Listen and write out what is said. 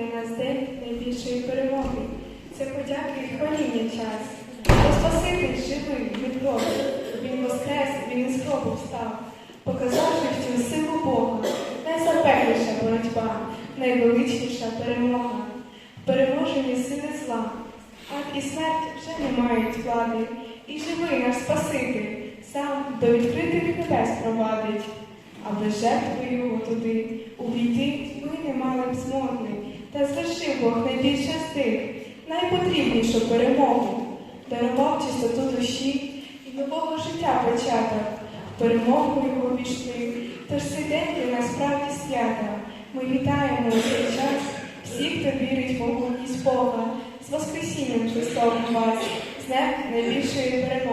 для нас день найбільшої перемоги. Це подяки і хваління час. Бо Спаситель живий, він Бога. Він воскрес, він із гробу встав, показав життю силу Бога, найзапекліша боротьба, найвеличніша перемога. Переможені сини зла, ад і смерть вже не мають влади. І живий наш Спаситель, сам до відкритих небес провадить, але жертвою його туди увійти. Бог найбільше з тих, найпотрібнішу перемогу, дарував чистоту душі і нового життя початок. Перемогу його війшли, тож цей день для нас справді свята. Ми вітаємо у цей час всіх, хто вірить в могутність Бога, з Воскресінням Христовим вас, з днем найбільшої перемоги.